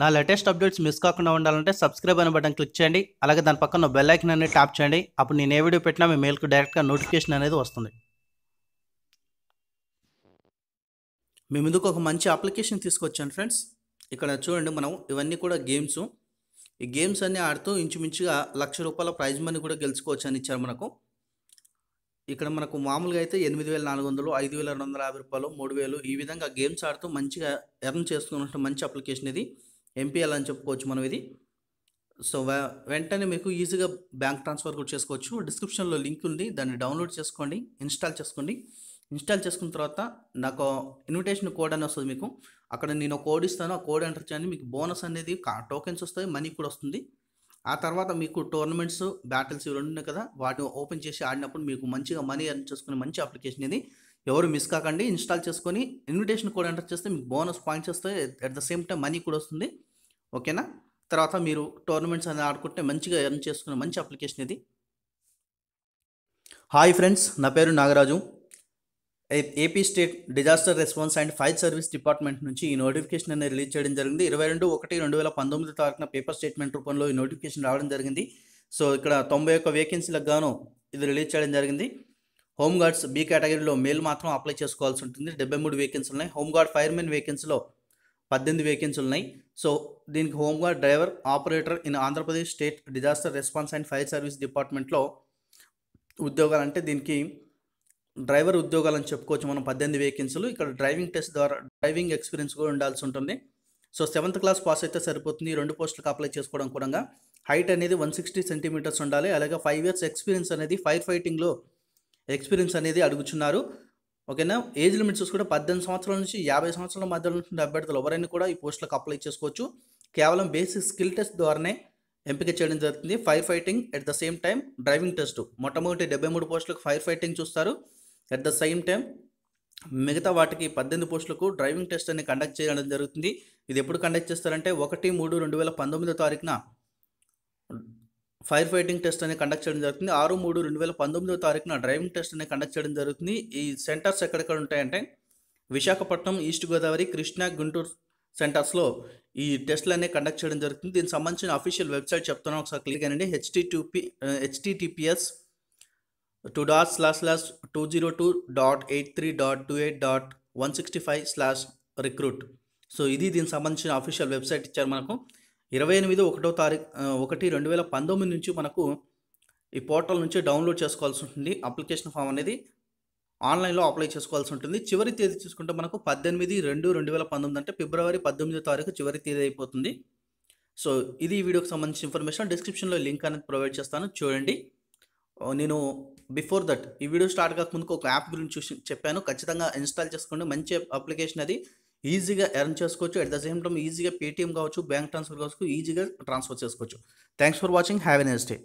నా latest updates miss కాకుండా ఉండాలంటే సబ్స్క్రైబ్ అనే బటన్ క్లిక్ చేయండి. అలాగే దాని పక్కన బెల్ ఐకన్ అనేది ట్యాప్ చేయండి. అప్పుడు నేను ఏ వీడియో పెట్టినా మీ మెయిల్కి డైరెక్ట్గా నోటిఫికేషన్ అనేది వస్తుంది. మీ ముందుకు ఒక మంచి అప్లికేషన్ తీసుకొచ్చాను ఫ్రెండ్స్ ఇక్కడ చూడండి మనం ఇవన్నీ కూడా గేమ్స్ ఈ గేమ్స్ అన్నీ ఆడుతూ ఇంచుమించుగా లక్ష రూపాయల ప్రైజ్ మనీ కూడా గెలుచుకోవచ్చు అని ఇచ్చారు మనకు. ఇక్కడ మనకు మామూలుగా అయితే ఎనిమిది వేల నాలుగు వందలు ఐదు వేల రెండు వందల యాభై రూపాయలు మూడు వేలు ఈ విధంగా గేమ్స్ ఆడుతూ మంచిగా ఎర్న్ చేసుకున్నట్టు మంచి అప్లికేషన్ ఇది. ఎంపీఎల్ అని చెప్పుకోవచ్చు మనం ఇది. సో వెంటనే మీకు ఈజీగా బ్యాంక్ ట్రాన్స్ఫర్ కూడా చేసుకోవచ్చు. డిస్క్రిప్షన్లో లింక్ ఉంది. దాన్ని డౌన్లోడ్ చేసుకోండి ఇన్స్టాల్ చేసుకోండి. ఇన్స్టాల్ చేసుకున్న తర్వాత నాకు ఇన్విటేషన్ కోడ్ అని వస్తుంది మీకు. అక్కడ నేను కోడ్ ఇస్తాను. ఆ కోడ్ ఎంటర్ చేయండి. మీకు బోనస్ అనేది టోకెన్స్ వస్తాయి మనీ కూడా వస్తుంది. ఆ తర్వాత మీకు టోర్నమెంట్స్ బ్యాటిల్స్ ఇవి రెండు ఉన్నాయి కదా. వాటిని ఓపెన్ చేసి ఆడినప్పుడు మీకు మంచిగా మనీ అర్న్ చేసుకునే మంచి అప్లికేషన్ ఇది. ఎవరు మిస్ కాకండి ఇన్స్టాల్ చేసుకొని ఇన్విటేషన్ కోడ్ ఎంటర్ చేస్తే మీకు బోనస్ పాయింట్స్ వస్తాయి. At the same time money కూడా వస్తుంది. ఓకేనా తర్వాత మీరు టోర్నమెంట్స్ అనేది ఆడుకుంటే మంచిగా ఎర్న్ చేసుకునే మంచి అప్లికేషన్ ఇది. హాయ్ ఫ్రెండ్స్ నా పేరు Nagaraju. AP state disaster response and fire service department నుంచి ఈ నోటిఫికేషన్ అనేది రిలీజ్ చేయడం జరిగింది. ఇరవై రెండు ఒకటి రెండు వేల పంతొమ్మిది తారీఖున పేపర్ స్టేట్మెంట్ రూపంలో ఈ నోటిఫికేషన్ రావడం జరిగింది. సో ఇక్కడ తొంభై ఒక్క వేకెన్సీలకు గాను ఇది రిలీజ్ చేయడం జరిగింది. హోమ్ గార్డ్స్ బి కేటగిరీలో మేల్ మాత్రం అప్లై చేసుకోవాల్సి ఉంటుంది. డెబ్బై మూడు వేకెన్సీలు ఉన్నాయి. హోమ్ గార్డ్ ఫైర్మెన్ వేకెన్సీలో పద్దెనిమిది వేకెన్సీలు ఉన్నాయి. సో దీనికి home guard driver operator in Andhra Pradesh state disaster response and fire service డిపార్ట్మెంట్లో ఉద్యోగాలు అంటే దీనికి డ్రైవర్ ఉద్యోగాలు అని చెప్పుకోవచ్చు మనం. పద్దెనిమిది వేకెన్సీలు ఇక్కడ డ్రైవింగ్ టెస్ట్ ద్వారా డ్రైవింగ్ ఎక్స్పీరియన్స్ కూడా ఉండాల్సి ఉంటుంది. సో సెవెంత్ క్లాస్ పాస్ అయితే సరిపోతుంది. రెండు పోస్టులకు అప్లై చేసుకోవడం కూడా హైట్ అనేది వన్ సిక్స్టీ సెంటీమీటర్స్ ఉండాలి. అలాగే ఫైవ్ ఇయర్స్ ఎక్స్పీరియన్స్ అనేది ఫైర్ ఫైటింగ్లో ఎక్స్పీరియన్స్ అనేది అడుగుచున్నారు. ఓకేనా? ఏజ్ లిమిట్స్ చూసుకుంటే పద్దెనిమిది సంవత్సరాల నుంచి యాభై సంవత్సరాల మధ్యలో నుంచి అభ్యర్థులు ఎవరైనా కూడా ఈ పోస్టులకు అప్లై చేసుకోవచ్చు. కేవలం బేసిక్ స్కిల్ టెస్ట్ ద్వారానే ఎంపిక చేయడం జరుగుతుంది. Fire fighting at the same time driving test మొట్టమొదటి డెబ్బై మూడు పోస్టులకు ఫైర్ ఫైటింగ్ చూస్తారు. ఎట్ ద సేమ్ టైం మిగతా వాటికి పద్దెనిమిది పోస్టులకు డ్రైవింగ్ టెస్ట్ అని కండక్ట్ చేయడం జరుగుతుంది. ఇది ఎప్పుడు కండక్ట్ చేస్తారంటే ఒకటి మూడు రెండు వేల పంతొమ్మిదో తారీఖున ఫైర్ ఫైటింగ్ టెస్ట్ అనేది కండక్ట్ చేయడం జరుగుతుంది. ఆరు మూడు రెండు వేల పంతొమ్మిదో తారీఖున డ్రైవింగ్ టెస్ట్ అనేది కండక్ట్ చేయడం జరుగుతుంది. ఈ సెంటర్స్ ఎక్కడెక్కడ ఉంటాయంటే విశాఖపట్నం ఈస్ట్ గోదావరి కృష్ణా గుంటూరు సెంటర్స్లో ఈ టెస్ట్లు అనేవి కండక్ట్ చేయడం జరుగుతుంది. దీనికి సంబంధించిన అఫీషియల్ వెబ్సైట్ చెప్తాను. ఒకసారి క్లిక్ అనండి HTTP HTTPS two dot slash slash two zero two dot eight three dot two eight dot one sixty five slash recruit so ఇది దీనికి సంబంధించిన అఫీషియల్ వెబ్సైట్ ఇచ్చారు మనకు. ఇరవై ఎనిమిది ఒకటో తారీఖు ఒకటి రెండు వేల పంతొమ్మిది నుంచి మనకు ఈ పోర్టల్ నుంచి డౌన్లోడ్ చేసుకోవాల్సి ఉంటుంది. అప్లికేషన్ ఫామ్ అనేది ఆన్లైన్లో అప్లై చేసుకోవాల్సి ఉంటుంది. చివరి తేదీ చూసుకుంటే మనకు పద్దెనిమిది రెండు రెండు వేల పంతొమ్మిది అంటే ఫిబ్రవరి పద్దెనిమిదో తారీఖు చివరి తేదీ అయిపోతుంది. సో ఇది ఈ వీడియోకి సంబంధించిన ఇన్ఫర్మేషన్. డిస్క్రిప్షన్లో లింక్ అనేది ప్రొవైడ్ చేస్తాను. చూడండి. నేను బిఫోర్ దట్ ఈ వీడియో స్టార్ట్ కాకముందుకు ఒక యాప్ గురించి చూసి చెప్పాను. ఖచ్చితంగా ఇన్స్టాల్ చేసుకోండి. మంచి అప్లికేషన్ అది. ఈజీగా ఎర్న్ చేసుకోవచ్చు. అట్ ద సేమ్ టైం ఈజీగా పేటీఎం కావచ్చు బ్యాంక్ ట్రాన్స్ఫర్ కావచ్చు ఈజీగా ట్రాన్స్ఫర్ చేసుకోవచ్చు. Thanks for watching have a next day